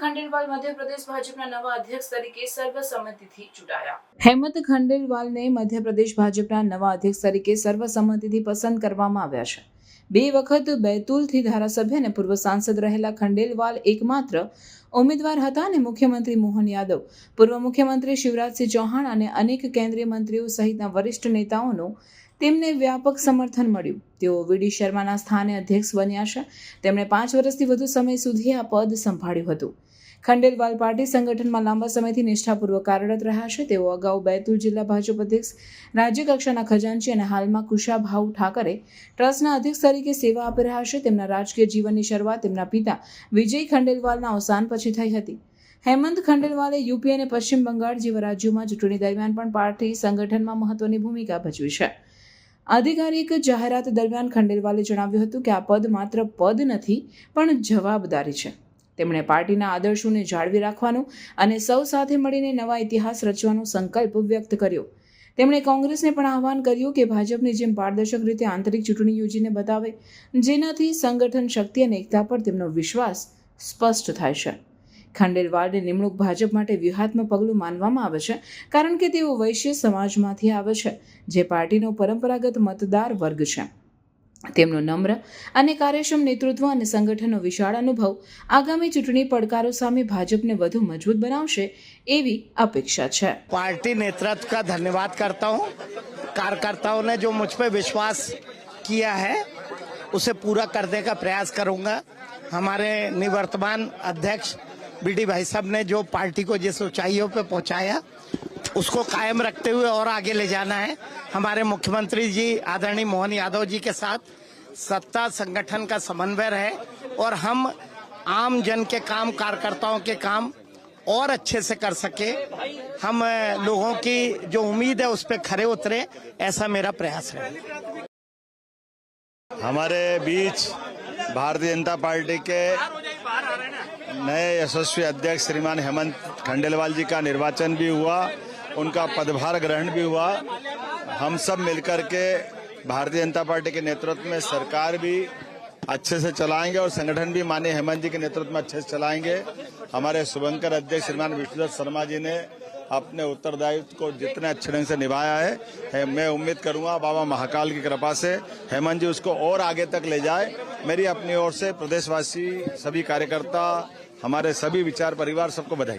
ખંડેલવાલ મધ્યપ્રદેશ ભાજપના નવા અધ્યક્ષ તરીકે સર્વસંમતિથી ચૂંટાયા. હેમંત ખંડેલવાલને મધ્યપ્રદેશ ભાજપના નવા અધ્યક્ષ તરીકે સર્વસંમતિથી પસંદ કરવામાં આવ્યા છે. બે વખત બેતુલથી ધારાસભ્ય અને પૂર્વ સાંસદ રહેલા ખંડેલવાલ એકમાત્ર ઉમેદવાર હતા અને મુખ્યમંત્રી મોહન યાદવ, પૂર્વ મુખ્યમંત્રી શિવરાજસિંહ ચૌહાણ અને અનેક કેન્દ્રીય મંત્રીઓ સહિતના વરિષ્ઠ નેતાઓનું તેમને વ્યાપક સમર્થન મળ્યું. તેઓ વીડી શર્માના સ્થાને અધ્યક્ષ બન્યા છે. તેમણે પાંચ વર્ષથી વધુ સમય સુધી આ પદ સંભાળ્યું હતું. ખંડેલવાલ પાર્ટી સંગઠનમાં લાંબા સમયથી નિષ્ઠાપૂર્વક કાર્યરત રહ્યા છે. તેઓ અગાઉ બેતુલ જિલ્લા ભાજપ અધ્યક્ષ રાજ્યકક્ષાના ખજાનચી અને હાલમાં કુશાભાઉ ઠાકરે ટ્રસ્ટના અધ્યક્ષ તરીકે સેવા આપી રહ્યા છે. તેમના રાજકીય જીવનની શરૂઆત તેમના પિતા વિજય ખંડેલવાલના અવસાન પછી થઈ હતી. હેમંત ખંડેલવાલે યુપી અને પશ્ચિમ બંગાળ જેવા રાજ્યોમાં ચૂંટણી દરમિયાન પણ પાર્ટી સંગઠનમાં મહત્વની ભૂમિકા ભજવી છે. આધિકારિક જાહેરાત દરમિયાન ખંડેલવાલે જણાવ્યું હતું કે આ પદ માત્ર પદ નથી, પણ જવાબદારી છે. તેમણે પાર્ટીના આદર્શોને જાળવી રાખવાનું અને સૌ સાથે મળીને નવા ઇતિહાસ રચવાનો સંકલ્પ વ્યક્ત કર્યો. તેમણે કોંગ્રેસને પણ આહવાન કર્યું કે ભાજપની જેમ પારદર્શક રીતે આંતરિક ચૂંટણી યોજીને બતાવે, જેનાથી સંગઠન શક્તિ અને એકતા પર તેમનો વિશ્વાસ સ્પષ્ટ થાય છે. ખંડેલવાડની નિમણૂક ભાજપ માટે વ્યૂહાત્મક પગલું માનવામાં આવે છે, કારણ કે તેઓ વૈશ્ય સમાજમાંથી આવે છે, જે પાર્ટીનો પરંપરાગત મતદાર વર્ગ છે. તેમનો નમ્ર અને કાર્યક્ષમ નેતૃત્વ અને સંગઠનનો વિશાળ અનુભવ આગામી ચૂંટણી પડકારો સામે ભાજપને વધુ મજબૂત બનાવશે એવી અપેક્ષા છે पार्टी नेतृत्व का धन्यवाद करता हूं कार्यकर्ताओं ने जो मुझ पे विश्वास किया है उसे पूरा करने का प्रयास करूंगा हमारे निवर्तमान अध्यक्ष बीडी भाई साहब ने जो पार्टी को जिस ऊंचाइयों पे पहुंचाया उसको कायम रखते हुए और आगे ले जाना है। हमारे मुख्यमंत्री जी, आदरणीय मोहन यादव जी के साथ सत्ता संगठन का समन्वय है और हम आम जन के काम, कार्यकर्ताओं के काम और अच्छे से कर सके। हम लोगों की जो उम्मीद है उस पर खरे उतरे, ऐसा मेरा प्रयास है। हमारे बीच भारतीय जनता पार्टी के नए यशस्वी अध्यक्ष श्रीमान हेमंत खंडेलवाल जी का निर्वाचन भी हुआ। उनका पदभार ग्रहण भी हुआ। हम सब मिलकर के भारतीय जनता पार्टी के नेतृत्व में सरकार भी अच्छे से चलाएँगे और संगठन भी माननीय हेमंत जी के नेतृत्व में अच्छे से चलाएँगे। हमारे शुभंकर अध्यक्ष श्रीमान विष्णुदत्त शर्मा जी ने अपने उत्तरदायित्व को जितने अच्छे ढंग से निभाया है, है मैं उम्मीद करूँगा बाबा महाकाल की कृपा से हेमंत जी उसको और आगे तक ले जाए। मेरी अपनी ओर से प्रदेशवासी सभी कार्यकर्ता हमारे सभी विचार परिवार सबको बधाई।